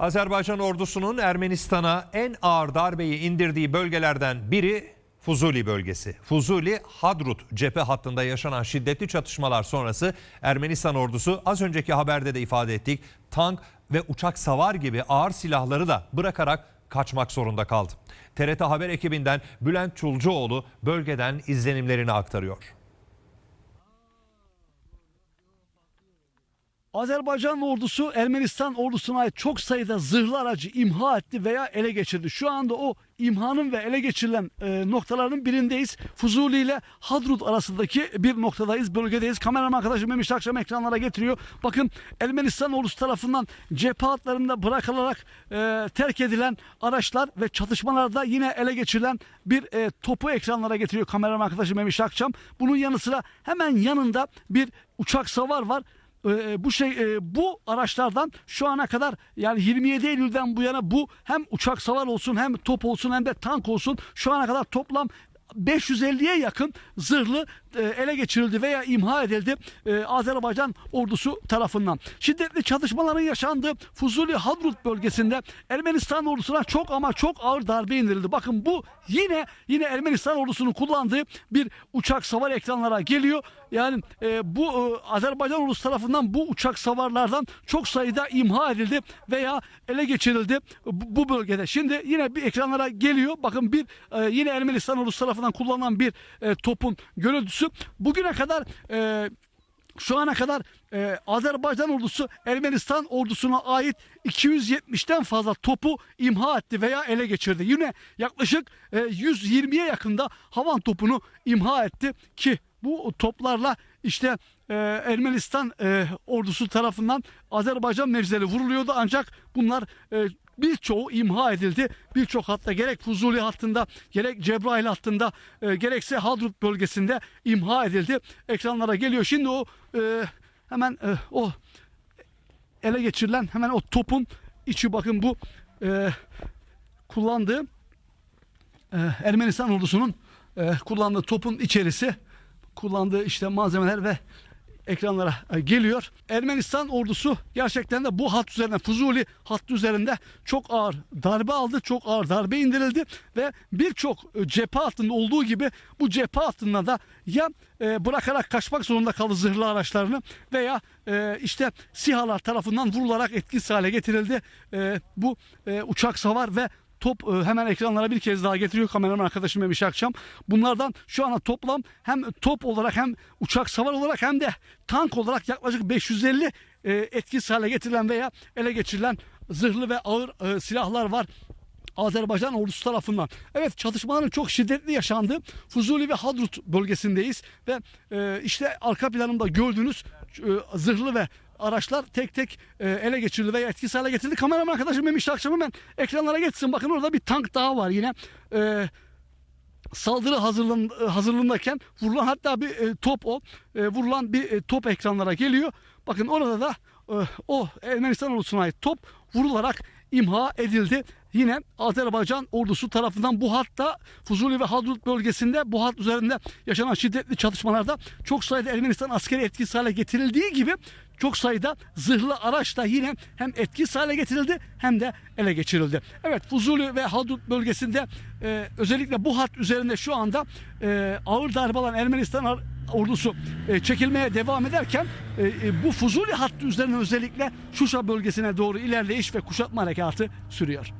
Azerbaycan ordusunun Ermenistan'a en ağır darbeyi indirdiği bölgelerden biri Fuzuli bölgesi. Fuzuli Hadrut cephe hattında yaşanan şiddetli çatışmalar sonrası Ermenistan ordusu az önceki haberde de ifade ettik tank ve uçak savar gibi ağır silahları da bırakarak kaçmak zorunda kaldı. TRT Haber ekibinden Bülent Çulcuoğlu bölgeden izlenimlerini aktarıyor. Azerbaycan ordusu Ermenistan ordusuna ait çok sayıda zırhlı aracı imha etti veya ele geçirdi. Şu anda o imhanın ve ele geçirilen e, noktaların birindeyiz. Fuzuli ile Hadrut arasındaki bir noktadayız, bölgedeyiz. Kameraman arkadaşım Memiş Akşam ekranlara getiriyor. Bakın Ermenistan ordusu tarafından cephe hatlarında bırakılarak e, terk edilen araçlar ve çatışmalarda yine ele geçirilen bir e, topu ekranlara getiriyor kameraman arkadaşım Memiş Akşam. Bunun yanı sıra hemen yanında bir uçak savar var. Ee, bu şey e, bu araçlardan şu ana kadar yani 27 Eylül'den bu yana bu hem uçak savar olsun hem top olsun hem de tank olsun şu ana kadar toplam 550'ye yakın zırhlı e, ele geçirildi veya imha edildi e, Azerbaycan ordusu tarafından. Şiddetli çatışmaların yaşandığı Fuzuli Hadrut bölgesinde Ermenistan ordusuna çok ama çok ağır darbe indirildi. Bakın bu yine yine Ermenistan ordusunun kullandığı bir uçak savar ekranlara geliyor. Yani e, bu Azerbaycan ordusu tarafından bu uçak savarlardan çok sayıda imha edildi veya ele geçirildi bu, bölgede. Şimdi yine bir ekranlara geliyor. Bakın bir yine Ermenistan ordusu tarafından kullanılan bir e, topun görüntüsü. Bugüne kadar e, şu ana kadar e, Azerbaycan ordusu Ermenistan ordusuna ait 270'ten fazla topu imha etti veya ele geçirdi. Yine yaklaşık e, 120'ye yakında havan topunu imha etti ki bu toplarla işte e, Ermenistan e, ordusu tarafından Azerbaycan mevzileri vuruluyordu ancak bunlar e, birçoğu imha edildi. Birçok hatta gerek Fuzuli hattında gerek Cebrail hattında e, gerekse Hadrut bölgesinde imha edildi. Ekranlara geliyor. Şimdi o e, hemen e, o ele geçirilen hemen o topun içi bakın bu e, kullandığı e, Ermenistan ordusunun e, kullandığı topun içerisi kullandığı işte malzemeler ve ekranlara e, geliyor. Ermenistan ordusu gerçekten de bu hat üzerinde Fuzuli hattı üzerinde çok ağır darbe aldı. Çok ağır darbe indirildi ve birçok e, cephe hattında olduğu gibi bu cephe hattında da ya e, bırakarak kaçmak zorunda kaldı zırhlı araçlarını veya işte SİHA'lar tarafından vurularak etkisiz hale getirildi. Bu uçak savar ve top e, hemen ekranlara bir kez daha getiriyor kameraman arkadaşım Memiş Akşam. Bunlardan şu ana toplam hem top olarak hem uçak savar olarak hem de tank olarak yaklaşık 550 e, etkisiz hale getirilen veya ele geçirilen zırhlı ve ağır e, silahlar var. Azerbaycan ordusu tarafından. Evet çatışmaların çok şiddetli yaşandığı Fuzuli ve Hadrut bölgesindeyiz ve e, işte arka planımda gördüğünüz e, zırhlı ve araçlar tek tek e, ele geçirildi veya etkisiz hale getirildi. Kameraman arkadaşım Memiş Akşam hemen ekranlara geçsin. Bakın orada bir tank daha var yine. E, saldırı hazırlan, hazırlığındayken vurulan hatta bir e, top o e, vurulan bir e, top ekranlara geliyor. Bakın orada da e, o Ermenistan ordusuna ait top vurularak imha edildi. Yine Azerbaycan ordusu tarafından bu hatta Fuzuli ve Hadrut bölgesinde bu hat üzerinde yaşanan şiddetli çatışmalarda çok sayıda Ermenistan askeri etkisiz hale getirildiği gibi çok sayıda zırhlı araç da yine hem etkisiz hale getirildi hem de ele geçirildi. Evet Fuzuli ve Hadrut bölgesinde e, özellikle bu hat üzerinde şu anda e, ağır darbe alan Ermenistan ordusu e, çekilmeye devam ederken e, e, bu Fuzuli hattı üzerine özellikle Şuşa bölgesine doğru ilerleyiş ve kuşatma harekatı sürüyor.